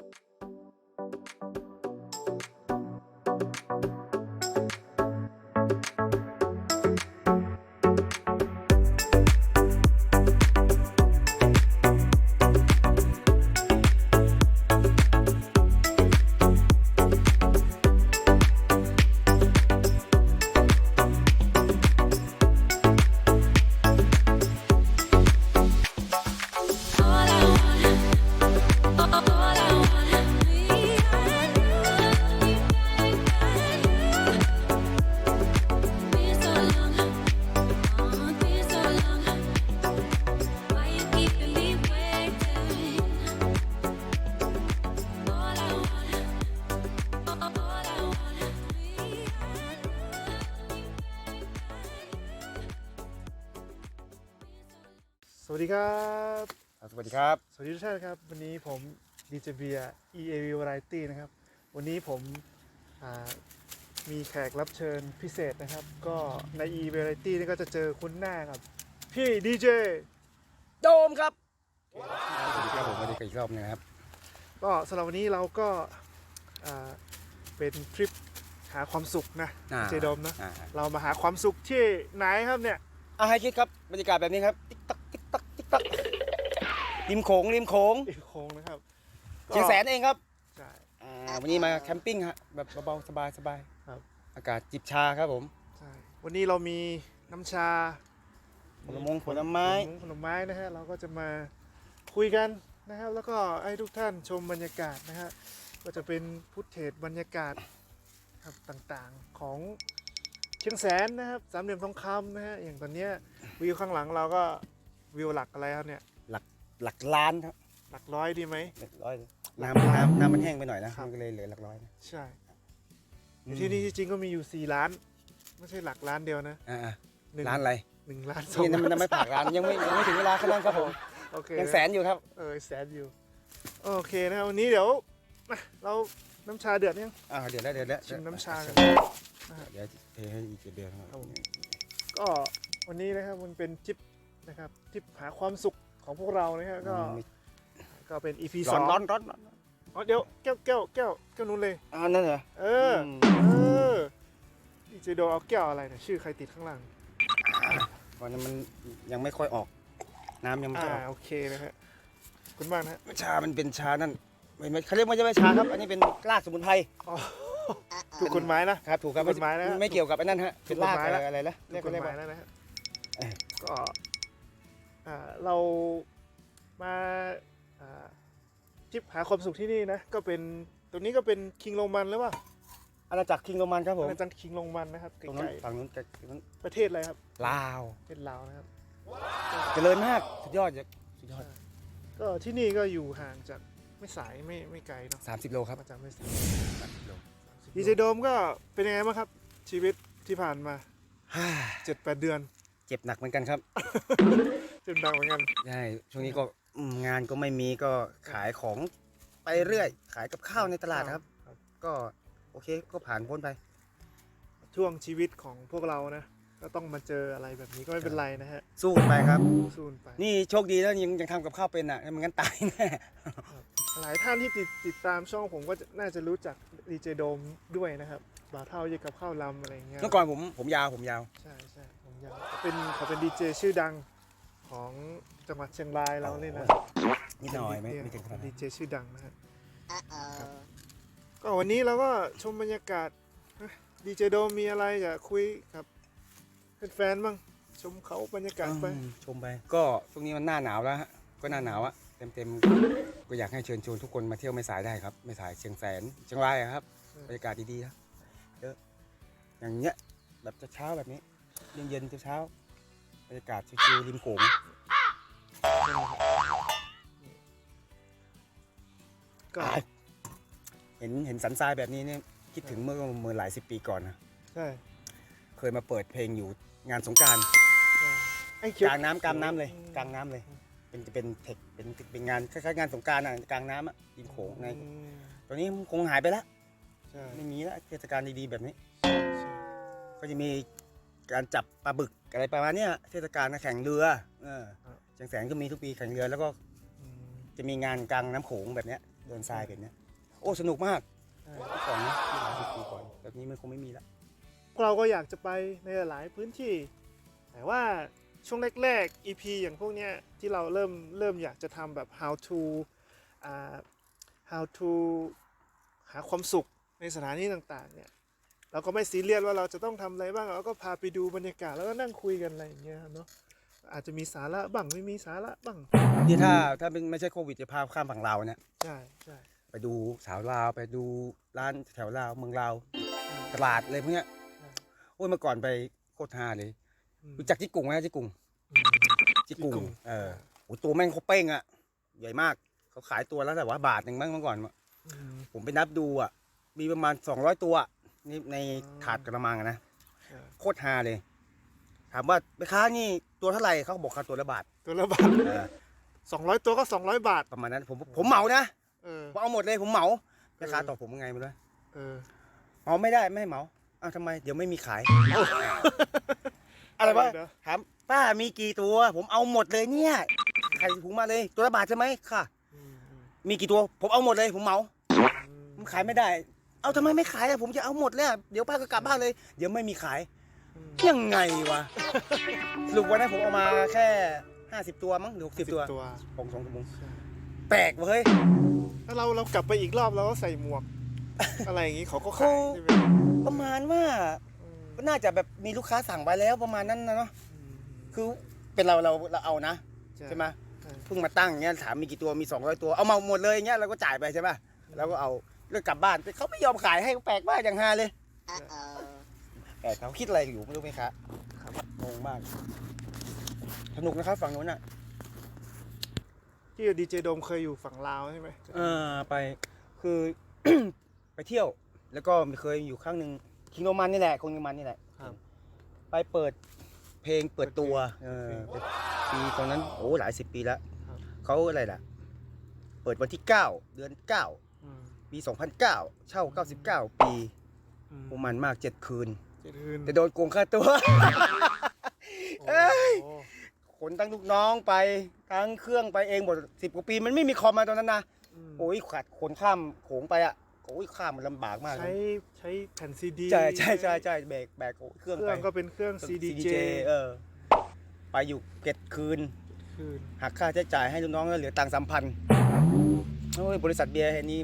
you ดีครับสวัสดีครับ สวัสดีทุกท่านครับ วันนี้ผมดีเจเบีย EAV Variety นะครับ วันนี้ผมอ่ามีแขกรับเชิญพิเศษนะครับ ก็ใน e Variety นี่ก็จะเจอคุณหน้ากับ พี่ดีเจโดมครับ สวัสดีครับผมสวัสดีกันอีกรอบหนึงนะครับ ก็สำหรับวันนี้เราก็อ่าเป็นทริปหาความสุขนะอ่าดีเจโดมนะอ่าเรามาหาความสุขที่ไหนครับเนี่ยอะให้คิดครับบรรยากาศแบบนี้ครับติ๊กตัก ติ๊กตักติ๊กตักริมโขงริมโขงอีกโค้งนะครับก็เชียงแสนเองครับใช่ อ่าวันนี้มาแคมปิ้งฮะแบบเบาๆสบายสบายครับ อากาศจิบชาครับผมใช่วันนี้เรามีน้ำชาผลมงผลไม้ ผลผลไม้นะฮะเราก็จะมาคุยกันนะครับ แล้วก็ให้ทุกท่านชมบรรยากาศนะฮะก็จะเป็นพุทเทศบรรยากาศครับต่างๆของเชียงแสนนะครับสามเหลี่ยมทองคำนะฮะอย่างตอนเนี้ยวิวข้างหลังเราก็ วิวหลักอะไรครับเนี่ย หลักหลักล้านครับหลักร้อยดีไหม หลักร้อยน้ำน้ำน้ำมันแห้งไปหน่อยนะครับ มันก็เลยเหลือหลักร้อยนะใช่ที่นี่ที่จริงก็มีอยู่สี่ล้าน ไม่ใช่หลักล้านเดียวนะอ่าหนึ่งร้านอะไรหนึ่งล้านสองนี่น้ำมันไม่ผักร้านยังไม่ยังไม่ถึงเวลาขนาดนั้นครับผมโอเคยังแสนอยู่ครับเออแสนอยู่โอเคนะครับวันนี้เดี๋ยวมาเราน้ำชาเดือดยังอ่าเดี๋ยวแล้วเดี๋ยวแล้วชิมน้ำชากันเดี๋ยวเทให้อีกเดียวนะครับครับผมก็วันนี้นะครับมันเป็นทริป นะครับทริปหาความสุขของพวกเรานะครับก็ก็เป็น EP ร้สออนงร้อนร้อนอ๋อเดี๋ยวแก้วแก้วแก้วแก้วนู้นเลย อ่านั่นเหรอเออมเออดีเจโดเอาแก้วอะไรเนี่ยชื่อใครติดข้างหลังวันนั้นมันยังไม่ค่อยออก น้ำยังไม่อ่าค่อยออกโอเคนะฮะขอบคุณมากนะฮะชา มันเป็นชานั่นไม่ไม่เขาเรียกว่าจะไม่ชาครับ อันนี้เป็นรากสมุนไพรอ๋อถูกกฎหมายนะ ครับถูกครับถูกกฎหมายนะไม่เกี่ยวกับไอ้นั่นฮะถูเป็กนกฎรากหมายอะไรแล้ว อะไรนะถูเรียกกกฎเรียกหมายว่าแล้วนะฮะเออก็อ่า เรามาอ่าทริปหาความสุขที่นี่นะก็เป็นตรงนี้ก็เป็นคิงโรมันหรือเปล่าอาณาจักรคิงโรมันครับผมอาจารย์คิงลงมันนะครับตรงนั้นไกลฝั่งนู้นกับตรงนั้นๆประเทศอะไรครับลาวประเทศลาวนะครับเจริญมากสุดยอดจะสุดยอด ก็ที่นี่ก็อยู่ห่างจากไม่สายไม่ไม่ไกลเนาะสามสิบโลครับมาจากไม่สายสามสิบโลดีเจโดมก็เป็นยังไงบ้างครับ ชีวิตที่ผ่านมาฮ่าเจ็ดแปดเดือน เจ็บหนักเหมือนกันครับจนดังเหมือนกันใช่ช่วงนี้ก็อืมงานก็ไม่มีก็ขายของไปเรื่อย ขายกับข้าวในตลาดครับครับ ก็โอเคก็ผ่านพ้นไป ช่วงชีวิตของพวกเรานะก็ต้องมาเจออะไรแบบนี้ก็ไม่เป็นไรนะฮะ สู้กันไปครับสู้กันไป นี่โชคดีแล้วยังยังทำกับข้าวเป็นอะไมันงั้นตายแน่หลายท่านที่ติดติดตามช่องผมก็จะน่าจะรู้จักดีเจโดมด้วยนะครับบ่าวเท่าเยอะกับข้าวลำอะไรอย่างเงี้ยเมื่อก่อนผมผมยาวผมยาว ใช่ใช่ ผมอยากเขาเป็นเขาเป็นดีเจชื่อดังของจังหวัดเชียงรายเราเนี่ยนะนิดหน่อยไม่ไม่ถึงขนาดดีนั้นเจชื่อดังนะฮะ ก็วันนี้เราก็ชมบรรยากาศดีเจโดมมีอะไรอยากคุยกับแฟนๆบ้างชมเขาบรรยากาศไป อืมชมไป ก็ช่วงนี้มันหน้าหนาวแล้วฮะก็หน้าหนาวอะเต็มเต็มๆก็อยากให้เชิญชวนทุกคนมาเที่ยวไม่สายได้ครับไม่สายเชียงแสนเชียงรายอะครับบรรยากาศดีๆนะเยอะอย่างเงี้ยแบบเช้าๆแบบนี้ เย็นๆเช้าๆบรรยากาศชิวๆริมโขงก็เห็นเห็นสันทรายแบบนี้เนี่ยคิดถึงเมื่อเมื่อหลายสิบปีก่อนนะใช่เคยมาเปิดเพลงอยู่งานสงกราร ใช่ไอ้เขียวกลางน้ำกลางน้ำเลยอืมกลางน้ำเลย เป็นจะเป็นเทคเป็นเป็นงานคล้ายๆงานสงกรารอะกลางน้ำอะริมโขงในอืมตอนนี้คงหายไปแล้วใช่ไม่มีแล้วเทศกาลดีๆแบบนี้ ใช่ก็จะมี การจับปลาบึกอะไรประมาณเนี้ยเทศกาลนะแข่งเรือเออเชียงแสนก็มีทุกปีแข่งเรือแล้วก็อืมจะมีงานกลางน้ำโขงแบบเนี้ยเดินทรายเป็นเนี้ย โอ้สนุกมากใช่เมื่อก่อนนะหลายสิบปีก่อนแบบนี้มันคงไม่มีละเราก็อยากจะไปในหลายพื้นที่ แต่ว่าช่วงแรกๆ EP อย่างพวกเนี้ยที่เราเริ่มเริ่มอยากจะทำแบบ how to อ่า how to หาความสุขในสถานที่ต่างๆเนี่ย เราก็ไม่ซีเรียสว่าเราจะต้องทำอะไรบ้างเราก็พาไปดูบรรยากาศแล้วก็นั่งคุยกันอะไรอย่างเงี้ยเนาะอาจจะมีสาระบ้างไม่มีสาระบ้างนี่ถ้าถ้าเป็นไม่ใช่โควิดจะพาข้ามฝั่งลาวเนี่ยใช่ใช่ไปดูสาวลาวไปดูร้านแถวลาวเมืองลาวตลาดอะไรพวกเนี้ยโอ้ยเมื่อก่อนไปโคตรฮาเลยอืมรู้จักจิกกุ่งไหมจิกกุ่งอืมจิกกุ่งจิกกุ่งเออโอ้ตัวแม่งเขาเป้งอะใหญ่มากเขาขายตัวแล้วแต่ว่าบาทหนึ่งบ้างเมื่อก่อนอืมผมไปนับดูอะมีประมาณ200ตัว นี่ในอืมถาดกระมังอะนะใช่โคตรฮาเลย ถามว่าแม่ค้านี่ตัวเท่าไหร่เขาก็บอกค่าตัวละบาทตัวละบาทเออสองร้อยตัวก็สองร้อยบาท ประมาณนั้นผมผมเหมานะเออ ผมเอาหมดเลยผมเหมาแม่ค้าเออตอบผมยังไงไม่รู้เออ เหมาไม่ได้ไม่ให้เหมาอ้าวทำไมเดี๋ยวไม่มีขาย อะไรวะเดี๋ยถามป้ามีกี่ตัว ผมเอาหมดเลยเนี่ยใครถุงมาเลยตัวละบาทใช่ไหมค่ะอืมอืมมีกี่ตัว ผมเอาหมดเลยผมเหมาอืผมขายไม่ได้ เอาทำไมไม่ขายอะผมจะเอาหมดเลยอะเดี๋ยวป้าก็กลับบ้านเลย เดี๋ยวไม่มีขายอืมยังไงวะ สรุปวันนั้นผมเอามาแค่ห้าสิบตัวมั้งหรือหกสิบตัวตัวผมสองชั่วโมงใช่แปลกเว้ย ถ้าเราเรากลับไปอีกรอบเราก็ใส่หมวก อะไรอย่างงี้เขาก็ขายใช่ไหมประมาณว่า อืมน่าจะแบบมีลูกค้าสั่งไปแล้วประมาณนั้นนะเนาะอืมคือเป็นเราเราเราเอานะใช่ใช่ไหมใช่เพิ่งมาตั้งอย่างเงี้ยถามมีกี่ตัวมีสองร้อยตัว เอามาหมดเลยอย่างเงี้ยเราก็จ่ายไปใช่ป่ะแล้วก็เอา เรื่องกลับบ้านแต่เขาไม่ยอมขายให้แปลกมากอย่างฮาเลยแปลกเขาคิดอะไรอยู่ไม่รู้ไหมครับงงมาก สนุกนะครับฝั่งนู้นอะ ที่ดีเจโดมเคยอยู่ฝั่งลาวใช่ไหมเออไปคือ ไปเที่ยว แล้วก็เคยอยู่ครั้งหนึ่งคิงโนมันนี่แหละคงโนมันนี่แหละ ครับ ไปเปิดเพลงเปิดตัวเออเป็นปีตอนนั้นโอ้หลายสิบปีแล้วครับ เขาอะไรล่ะ เปิดวันที่9เดือน9อืม ปี 2009 เช่า 99 ปีอืมประมาณมาก 7 คืน เจ็ดคืนแต่โดนโกงค่าตัวโอ้โหขนทั้งลูกน้องไป ทั้งเครื่องไปเองหมดสิบกว่าปี มันไม่มีคอมมาตอนนั้นนะ มโอ้ยขัดขนข้ามโขงไปอะโอ้ยข้ามมันลำบากมากเลใช้ยใช้แผ่นซีดีใช่ใช่ใช่ใช่แบกแบกเครื่องเคไปรื่องก็เป็นเครื่อง CDJ เออ ไปอยู่เจ็ดคืน คืนหักค่าใช้จ่ายให้ลูกน้องแล้วเหลือตังค์สามพันโอ้ยบริษัทเบียร์แห่งนี้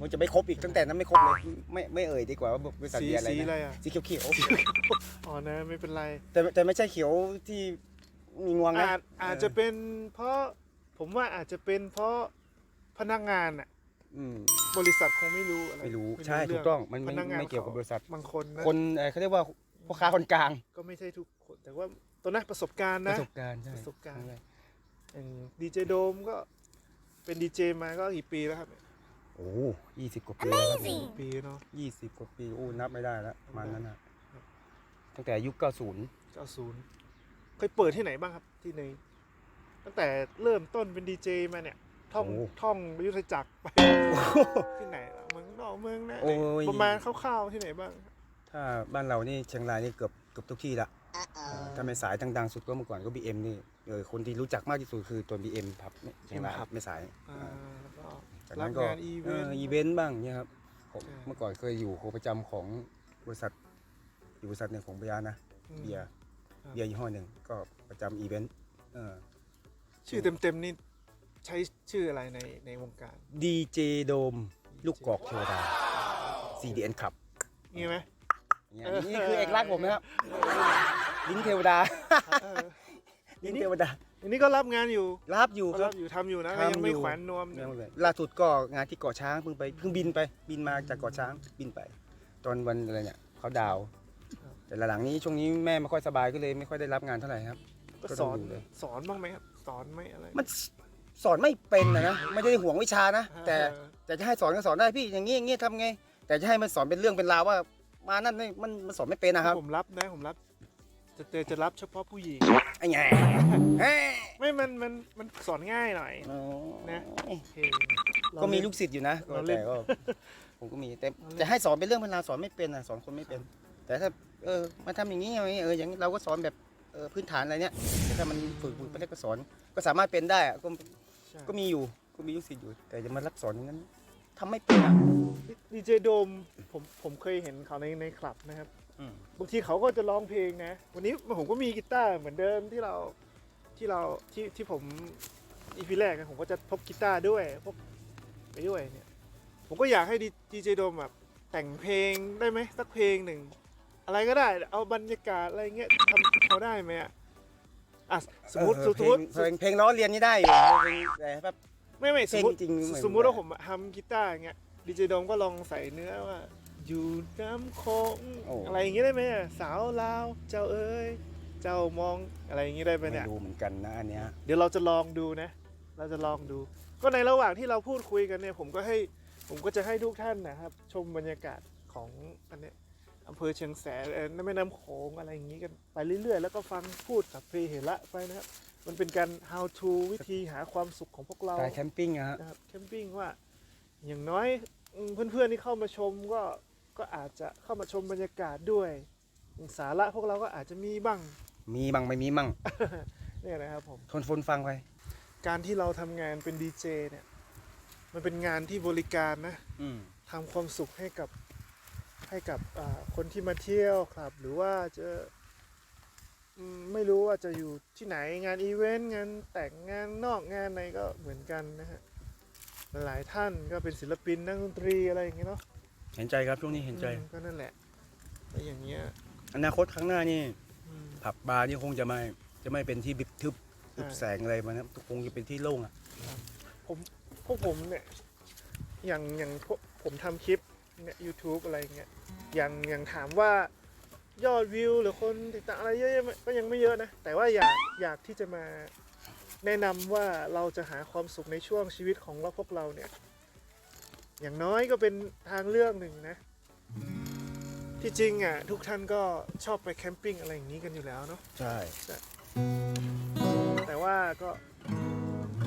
มันจะไม่ครบอีกตั้งแต่นั้นไม่ครบเลยไม่ไม่เอ่ยดีกว่าว่าบริษัทสีเบียร์อะไรสีอะไรนะอะ สีเขียวเขียวอ๋อนะไม่เป็นไร ๆแต่แต่ไม่ใช่เขียวที่มีงวงนะอาจอาจจะเป็นเพราะผมว่าอาจจะเป็นเพราะพนักงานอะอืมบริษัทคงไม่รู้อะไรไม่รู้ไม่ใช่เรื่ถูกต้องมันพไม่นักงานไม่เกี่ยวกับบริษัท บางคนนะคนเอ่อเขาเรียกว่าพ่อค้าคนกลางก็ไม่ใช่ทุกคน แต่ว่าตัวนั้นประสบการณ์ปนะ ระสบการณ์ใช่ประสบการณ์ใช่อย่างดีเจโดมก็เป็นดีเจมาก็กี่ปีแล้วครับ โอ้ยี่สิบกว่าปีแล้วครับ Amazing ปีเนาะยี่สิบกว่าปีโอ้นับไม่ได้แล้วประมาณนั้นนะครับตั้งแต่ยุคเก้าศูนย์เก้าศูนย์เคยเปิดที่ไหนบ้างครับที่ในตั้งแต่เริ่มต้นเป็นดีเจมาเนี่ย ท่องท่องยุทธจักรไปที่ไหนล่ะเมืองนอกเมืองนะโอ้ยประมาณคร่าวๆที่ไหนบ้าง ถ้าบ้านเรานี่เชียงรายนี่เกือบเกือบทุกที่ละถ้าไม่สายดังๆสุดก็เมื่อก่อนก็บีเอ็มนี่เออคนที่รู้จักมากที่สุดคือตัวบีเอ็มพับเนี่ยเชียงรายผับ ไม่สายอ่า แล้วก็จากรันั้บนก็งานอีเวเอนต์ออีเวนต์บ้างเนี่ยครับผมใช่ เมื่อก่อนเคยอยู่โคประจำของบริษัทอยู่บริษัทหนึ่งของเบียร์นะอืม เบียร์ครับ เบียร์ยี่ห้อหนึ่งก็ประจำอีเวนต์เออชื่อเต็มๆนี่ใช้ชื่ออะไรในในวงการ ดีเจโดม ลูกกอกเทวดา CDN ขับนี่ไหม เนี่ยเออ นี่คือเอกลักษณ์ผมนะครับ ลิ้นเทวดา เออลิ้นเทวดา อันนี้ก็รับงานอยู่รับอยู่ก็ครัรับบอยู่ทำอยู่นะทำอยู่ยังไม่แขวนนวมยังไม่เป็นล่าสุดก็งานที่เกาะช้างเพิ่งไปเพิ่งบินไปบินมาจากเกาะช้างบินไป ตอนวันอะไรเนี่ยเขาดาวน์แต่หลังๆนี้ช่วงนี้แม่ไม่ค่อยสบายก็เลยไม่ค่อยได้รับงานเท่าไหร่ครับ ก็ก็สต้อองนดูเลย สอนบ้างไหมครับสอนไหมอะไรมันสอนไม่เป็นนะนะไม่ได้ห่วงวิชานะแต่เออแต่จะให้สอนก็สอนได้พี่อย่างนี้อย่างนี้ทำไง แต่จะให้มันสอนเป็นเรื่องเป็นราวว่า มานั่นนี่มันมันสอนไม่เป็นนะครับ ผมรับนะผมรับ จะจะจะรับเฉพาะผู้หญิงไอ้ไงเฮ้ยไม่มันมันมันสอนง่ายหน่อยอ๋อนะโอเคเราก็มีเนลูกศิษย์อยู่นะเราเล่นแต่ก็ผมก็มีแต่เราเล่นจะให้สอนเป็นเรื่องเป็นราวสอนไม่เป็นนะสอนคนไม่เป็น แต่ถ้าเออมาทำอย่างนี้อย่างนี้เอออย่างนี้เราก็สอนแบบเออพื้นฐานอะไรเนี้ยแต่ถ้ามันฝึกฝึกไปแล้วก็สอน ก็สามารถเป็นได้อะก็ใช่ก็มีอยู่ก็มีลูกศิษย์อยู่ แต่จะมารับสอนอย่างนั้นทำไม่เป็นอะดีเจโดมผมผมเคยเห็นเขาในในคลับนะครับอืม บางทีเขาก็จะร้องเพลงนะ วันนี้ผมก็มีกีตาร์เหมือนเดิมที่เราที่เราที่ที่ผมอีพีแรกนะผมก็จะพกกีตาร์ด้วยพกไปด้วยเนี่ย ผมก็อยากให้ดีเจโดมแบบแต่งเพลงได้ไหมสักเพลงหนึ่ง อะไรก็ได้เอาบรรยากาศอะไรเงี้ยทำเขาได้ไหมอะอะสมมติเอสอมเพลมงติเพลงเพลงล้อเรียนนี่ได้อยู่เพลงแต่แบบไม่ไม่สมมติเพลงจริงๆเหมือนสมมติว่าผมทำกีตาร์อย่างเงี้ยดีเจโดมก็ลองใส่เนื้อว่า อยู่น้ำโคงโอ้ อะไรอย่างงี้ได้ไหมอะสาวลาวเจ้าเอ้ยเจ้ามองอะไรอย่างงี้ได้ไหมไม่เนี่ย รู้เหมือนกันนะอันเนี้ย เดี๋ยวเราจะลองดูนะ เราจะลองดู ก็ในระหว่างที่เราพูดคุยกันเนี่ย ผมก็ให้ ผมก็จะให้ทุกท่านนะครับ ชมบรรยากาศของอันเนี้ยอำเภอเชียงแสนเอ่อแม่น้ำโขงอะไรอย่างงี้กันไปเรื่อยๆ แล้วก็ฟังพูดกับเพลเหระไปนะครับ มันเป็นการ how to วิธีหาความสุขของพวกเรา สายแคมปิ้งอะฮะ นะครับแคมปิ้งว่าอย่างน้อยอืมเพื่อนๆที่เข้ามาชมก็ ก็อาจจะเข้ามาชมบรรยากาศด้วยสาระพวกเราก็อาจจะมีบ้าง มีมั่งไม่มีมั่งเนี่ยนะครับผม ทนฟนฟังไป การที่เราทำงานเป็นดีเจเนี่ย มันเป็นงานที่บริการนะอืม ทำความสุขให้กับให้กับอ่าคนที่มาเที่ยวครับ หรือว่าจะอืมไม่รู้ว่าจะอยู่ที่ไหนงานอีเวนต์งานแต่งงานนอกงานในก็เหมือนกันนะฮะหลายท่านก็เป็นศิลปินนักดนตรีอะไรอย่างเงี้ยเนาะ เห็นใจครับช่วงนี้เห็นใจ อืมก็นั่นแหละแล้วอย่างเงี้ยอนาคตข้างหน้านี่ อืม ผับบาร์นี่คงจะไม่จะไม่เป็นที่บิบทึบทึบใช่ แสงอะไรมันนะคงจะเป็นที่โล่งอะพวกผมเนี่ย อย่างอย่างพวกผมทำคลิปเนี่ย YouTube อะไรเงี้ยอย่างอย่างถามว่ายอดวิวหรือคนติดตามอะไรเยอะๆก็ยังไม่เยอะนะ แต่ว่าอยากอยากที่จะมาแนะนำว่าเราจะหาความสุขในช่วงชีวิตของเราพวกเราเนี่ย อย่างน้อยก็เป็นทางเลือกหนึ่งนะ ที่จริงอะทุกท่านก็ชอบไปแคมปิ้งอะไรอย่างนี้กันอยู่แล้วเนาะใช่ แต่ว่าก็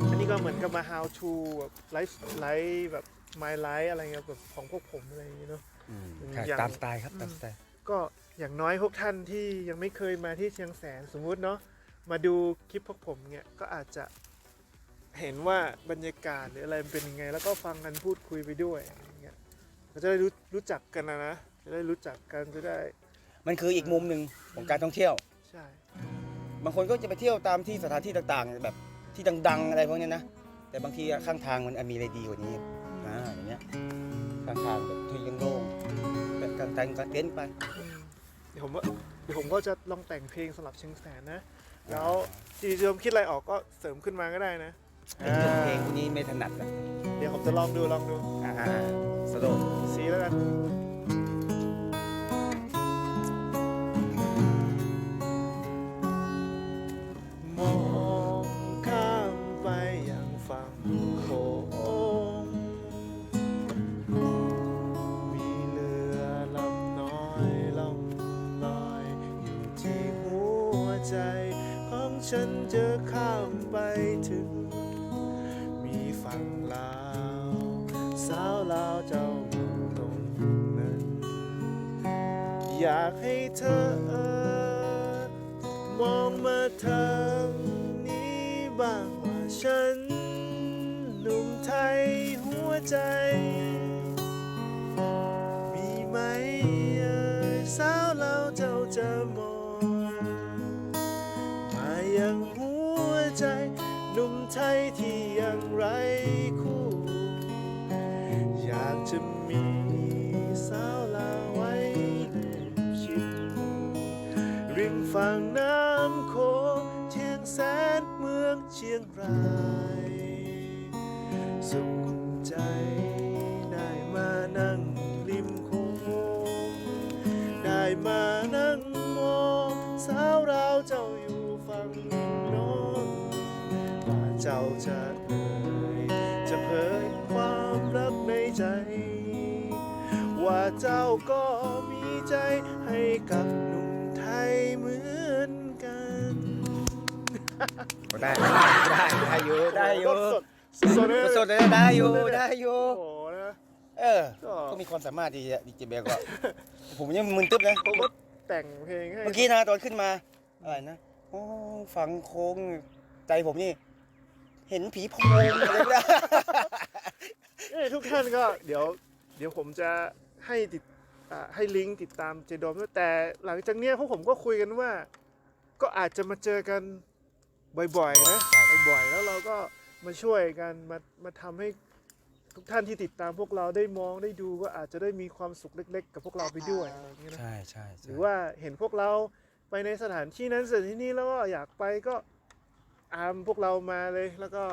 อันนี้ก็เหมือนกับมา how to แบบไลฟ์ไลฟ์แบบ my life อะไรเงี้ยแบบของพวกผมอะไรอย่างเงี้ยเนาะอืมอืมใช่อย่าง ตามสไตล์ครับตามสไตล์ ก็อย่างน้อยพวกท่านที่ยังไม่เคยมาที่เชียงแสนสมมุติเนาะมาดูคลิปพวกผมเนี่ยก็อาจจะ เห็นว่าบรรยากาศหรืออะไรมันเป็นยังไง แล้วก็ฟังกันพูดคุยไปด้วยอะไรเงี้ยก็จะได้รู้รู้จักกันนะนะจะได้รู้จักกันจะได้มันคืออีกมุมหนึ่งของการท่องเที่ยว ใช่ บางคนก็จะไปเที่ยวตามที่สถานที่ต่างๆ แบบที่ดัง ๆ อะไรพวกเนี้ยนะ แต่บางทีอะข้างทางมันมีอะไรดีกว่านี้อ่าอย่างเงี้ยข้างทางแบบที่ยังโล่งแบบการแต่งการเต็นท์ไปอืมเดี๋ยวผมว่าเดี๋ยวผมก็จะลองแต่งเพลงสำหรับเชียงแสนนะ แล้วจีจมคิดอะไรออกก็เสริมขึ้นมาก็ได้นะ ไอ้เพลงพวกนี้ไม่ถนัดอะเดี๋ยวผมจะลองดูลองดูอ่าสโลว์สีแล้วกัน ไทยหัวใจ มีไหมเอ่ยสาวเลาเจ้าจะมองมายังหัวใจหนุ่มไทยที่ยังไรคู่ อยากจะมีสาวลาไว้ชิดริมฝั่งน้ำโขงเชียงแสนเมืองเชียงราย เจ้าจะเอ่ยจะเผยความรักในใจ ว่าเจ้าก็มีใจให้กับหนุ่มไทยเหมือนกันได้ ได้ได้อยู่ได้อยู่สดสดเลยสดๆเลยได้อยู่ได้อยู่โอ้โหนะเออก็ก็มีความสามารถดีอะดีเจเบลก็ ผมยังมึนตึ๊บเลยเขาก็แต่งเพลงให้เมื่อกี้นะตอนขึ้นมาอะไรนะโอ้ฟังโค้งใจผมนี่ เห็นผีโพงอะไรไม่ได้ เอ้ยทุกท่านก็เดี๋ยวเดี๋ยวผมจะให้ติดอ่าให้ลิงก์ติดตามเจโดมด้วยแต่หลังจากเนี้ยพวกผมก็คุยกันว่า ก็อาจจะมาเจอกันบ่อยๆนะใช่บ่อยๆ แล้วเราก็มาช่วยกันมามาทำให้ทุกท่านที่ติดตามพวกเราได้มองได้ดูก็อาจจะได้มีความสุขเล็ก ๆ กับพวกเราไปด้วยอะไรอย่างเงี้ยนะ ใช่ใช่หรือว่าเห็นพวกเราไปในสถานที่นั้นสถานที่นี้แล้วก็อยากไปก็ อามพวกเรามาเลยแล้วก็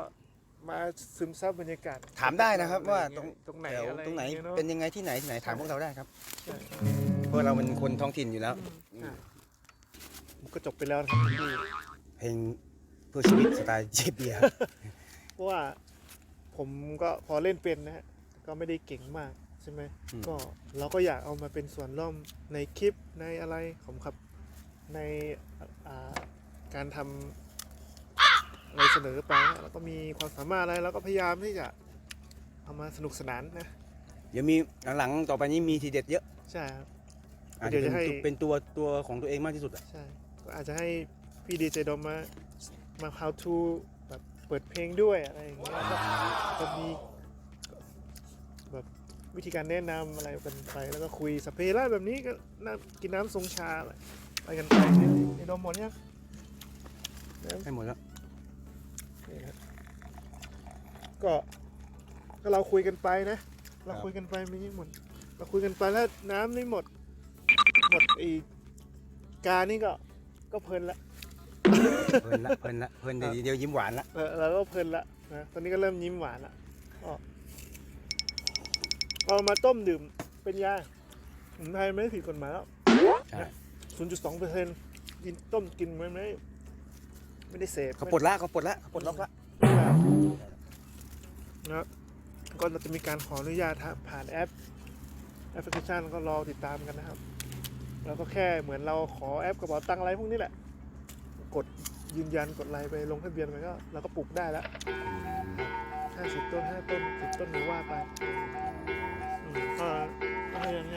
มาซึมซับบรรยากาศถามได้นะครับว่าตรงตรงไหนแถวอะไรตรงไหนอย่าเยอะเป็นยังไงที่ไหนที่ไหนถามพวกเราได้ครับใช่เพราะเราเป็นคนท้องถิ่นอยู่แล้วใช่มันก็จบไปแล้วนะครับพี่เพลงเพื่อชีวิตสไตล์เจเบียร์เพราะว่าผมก็พอเล่นเป็นนะฮะแต่ก็ไม่ได้เก่งมากใช่ไหมอืมก็เราก็อยากเอามาเป็นส่วนร่วมในคลิปในอะไรของครับในอ่าการทำ อะไรเสนอไปนะแล้วก็มีความสามารถอะไรเราก็พยายามที่จะเอามาสนุกสนานนะเดี๋ยวมีหลังๆต่อไปนี้มีทีเด็ดเยอะใช่ครับ อาจเดี๋จะยวเป็นจะให้ตัวเป็นตัวตัวของตัวเองมากที่สุดอะใช่ก็อาจจะให้พี่ดีเจดอมมามา how to แบบเปิดเพลงด้วยอะไรอย่างเงี้ยก็ก็มีแบบวิธีการแนะนำอะไรกันไปแล้วก็คุยสพเปร่าแบบนี้ก็น้ำกินน้ำทรงชาอะไรไปกันไปในดอมหมดยังน้ำให้หมดแล้ว นี่นะ ก็ก็เราคุยกันไปนะ เราคุยกันไปไม่ใช่หมด เราคุยกันไปแล้วน้ำไม่หมด หมดอีกกานี่ก็ก็เพลินละ เพลินละเพลินละเพลินเดี๋ยวเดี๋ยวยิ้มหวานละเราเราก็เพลินละนะตอนนี้ก็เริ่มยิ้มหวานละก็เอามาต้มดื่มเป็นยาสมุนไพรไม่ได้ผิดกฎหมายแล้ว ใช่0.2เปอร์เซ็นต์กินต้มกินไม่ไม่ไม่ได้เสพเขาปลดละเขาปลดละเขาปลดล็อกละ นะก็เราจะมีการขออนุญาตผ่านแอปแอปพลิเคชันก็รอติดตามกันนะครับเราก็แค่เหมือนเราขอแอปกระเป๋าตังค์อะไรพวกนี้แหละ กดยืนยันกดอะไรไปลงทะเบียนไปก็เราก็ปลูกได้แล้วห้าสิบต้นห้าต้นสิบต้นหรือว่าไปอืมก็ก็ให้ยังไง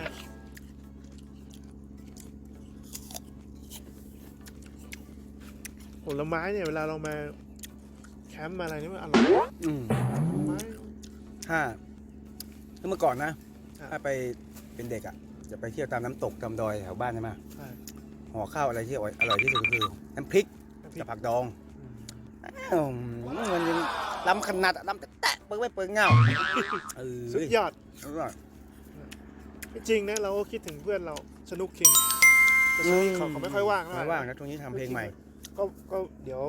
ผลไม้เนี่ยเวลาเรามา มป์มาอะไรนี่มันอร่อยอืมผลไม้ถ้าถ้าเมื่อก่อนนะครับถ้าไปเป็นเด็กอะ จะไปเที่ยวตามน้ำตกตามดอยแถวบ้านใช่ไหมใช่ห่อข้าวอะไรที่อร่อยอร่อยที่สุดก็คือน้ำพริกน้ำพริกับกผักดองอืมอืมมันยังล้ำขนาดอะล้ำแตะๆเปิดไม่เปิดเงาเออสุดยอดสุดยอดจริงนะเราก็คิดถึงเพื่อนเราสนุกคิงแต่ช่วงนี้เขาเขาไม่ค่อยว่างเท่าไหไม่ร่ว่างนะตรงนี้ทำเพลงใหม่ ก็ก็เดี๋ยว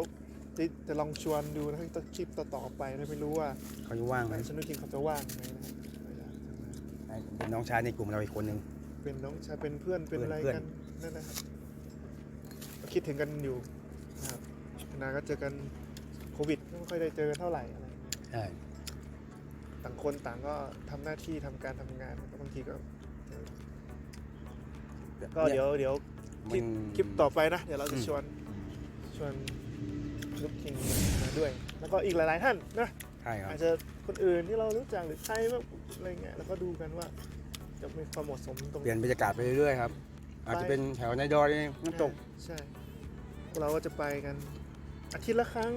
จะจะลองชวนดูนะคลิปต่อๆไปนะไม่รู้ว่าเขาจะว่างไหมสนุกคิงเขาจะว่างไหมนะเป็นน้องชายในกลุ่มเราอีกคนหนึ่งเป็นน้องชายเป็นเพื่อนเป็นอะไรเพื่อน กันนั่นนะครับก็คิดถึงกันอยู่นะครับนาก็เจอกันโควิดไม่ค่อยได้เจอกันเท่าไหร่อะไรอย่างเงี้ยใช่ต่างคนต่างก็ทำหน้าที่ทำการทำงานบางทีก็ ก็เดี๋ยวเดี๋ยวมันคลิปต่อไปนะ เดี๋ยวเราจะชวนชวน ลูกคิงมาด้วย แล้วก็อีกหลาย ๆ ท่านนะใช่ครับอาจจะคนอื่นที่เรารู้จักหรือใครแบบอะไรเงี้ยแล้วก็ดูกันว่า จะมีความเหมาะสมตรงเปลี่ยนบรรยากาศไปเรื่อยๆครับ อาจจะเป็นแถวในดอยน้ำตกใช่พวกเราก็จะไปกัน อาทิตย์ละครั้ง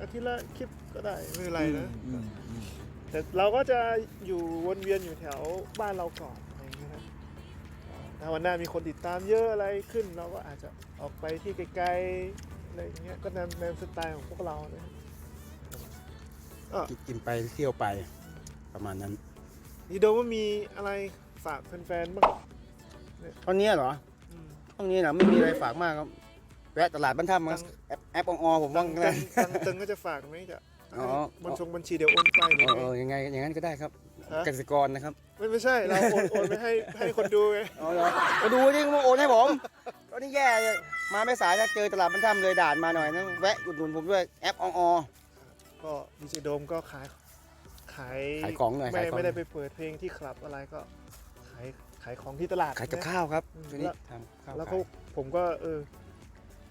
อาทิตย์ละคลิปก็ได้ไม่เป็นไรนะอืมอืมแต่เราก็จะอยู่วนเวียนอยู่แถวบ้านเราก่อนอะไรอย่างเงี้ยนะถ้าวันหน้ามีคนติดตามเยอะอะไรขึ้น เราก็อาจจะออกไปที่ไกลๆ อะไรอย่างเงี้ยก็ในในสไตล์ของพวกเรานะก็กินไปเที่ยวไปประมาณนั้นดีโดว่ามีอะไรฝากแฟนๆบ้างตอนนี้เหรออืมตอนนี้นะไม่มีอะไรฝากมากครับแวะตลาดบ้านถ้ำครับแอปแอปองอผมว่างตันะงตังตึงก็จะฝากไหมจะอ๋อ บัญชงบัญชีเดี๋ยวโอนไปหรือเออไงเออยังไงอย่างนั้นก็ได้ครับฮะเกษตรกรนะครับไม่ไม่ใช่เราโอนโอนไปให้ให้คนดูไง อ๋อเหรอมาดูนี่มาโอนให้ผมตอนนี้แย่เลย มาไม่สายนะเจอตลาดบ้านถ้ำเลยด่านมาหน่อยนะแวะอุดหนุนผมด้วยแอปองอก็ดีเจโดมก็ขายขายขายของหน่อยไม่ขายของ ไม่ได้ไปเปิดเพลงที่คลับอะไรก็ขายขายของที่ตลาดขายกับนะ ข้าวครับอืมตัวนี้ทำข้าวแล้วขาก็ยผมก็เออ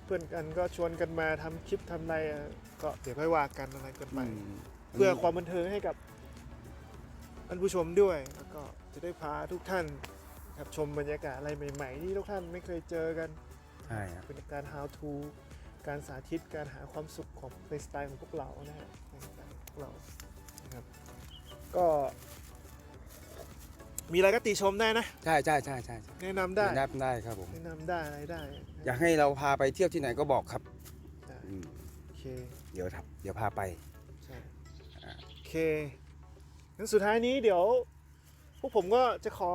เพื่อนกันก็ชวนกันมาทำคลิปทำอะไรอะก็เดี๋ยวค่อยว่ากันอะไรกันไปอืมเพื่อความบันเทิงให้กับท่านผู้ชมด้วยแล้วก็จะได้พาทุกท่านครับชมบรรยากาศอะไรใหม่ ๆ ที่ทุกท่านไม่เคยเจอกัน ใช่ครับเป็นการ how to การสาธิตการหาความสุขของในสไตล์ของพวกเรานะฮะต่างกเรานะครับก็ มีอะไรก็ติชมได้นะ ใช่ใช่ใช่ใช่ใช่แนะนำได้ ได้ได้ครับผม แนะนำได้อะไรได้อยากให้เราพาไปเที่ยวที่ไหนก็บอกครับได้อืมโอเคเดี๋ยวครับเดี๋ยวพาไป ใช่อ่า โอเคงั้นสุดท้ายนี้เดี๋ยว พวกผมก็จะขอ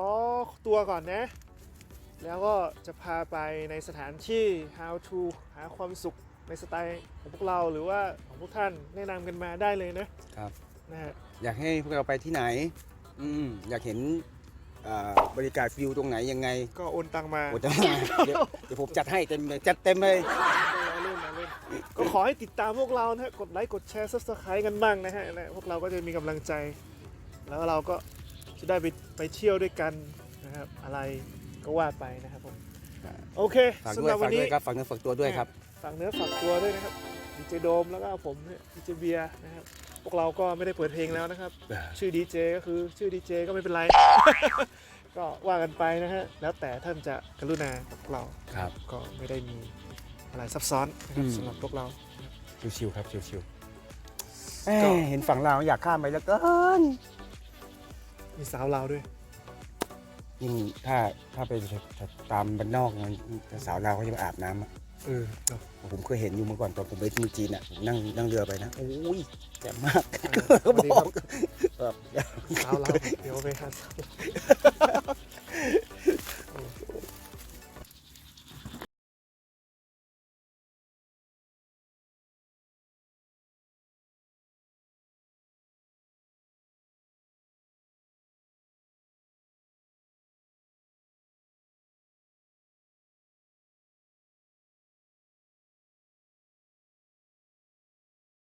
ตัวก่อนนะ แล้วก็จะพาไปในสถานที่ how to หาความสุขในสไตล์ของพวกเราหรือว่าของพวกท่านแนะนำกันมาได้เลยนะครับนะฮะอยากให้พวกเราไปที่ไหนอืมอยากเห็นอ่าบริการฟิวตรงไหนยังไงก็โอนตังมาโอ้จะมาเดี๋ยวเดี๋ยวผมจัดให้เต็มเลยจัดเต็มเลยเราเล่นเราเล่นก็ขอให้ติดตามพวกเรานะฮะกดไลค์กดแชร์ซับสไครต์กันบ้างนะฮะนะพวกเราก็จะมีกำลังใจ แล้วเราก็จะได้ไปไปเที่ยวด้วยกันนะครับอะไร ก็ว่าไปนะครับผม โอเคฝากสำด้วหยรับวัฝากนด้นี้วยครับฝากเนื้อฝากตัวด้วยครับ ฝากเนื้อฝากตัวด้วยนะครับดีเจโดมแล้วก็ผมดีเจเบียร์นะครับพวกเราก็ไม่ได้เปิดเพลงแล้วนะครับ ชื่อดีเจก็คือชื่อดีเจก็ไม่เป็นไร ก็ว่ากันไปนะฮะแล้วแต่ท่านจะกรุณากับพวกเราครับก็ไม่ได้มีอะไรซับซ้อนนะครับอืม สำหรับพวกเรา ชิวๆครับชิวๆเอ้ยเห็นฝั่งลาวอยากข้ามไปแล้วเกินมีสาวลาวด้วย ยิ่งถ้าถ้าไปตามบ้านนอกมันสาวลาวเขาจะมาอาบน้ำอะเออเนอะผมเคยเห็นอยู่เมื่อก่อนตอนผมไปเมืองจีนอะผมนั่งนั่งเรือไปนะโอ้ยแจ่มมากเออก็สวัสดีบคอรับกแบบ สาวลาวเดี๋ยวไปหาสาว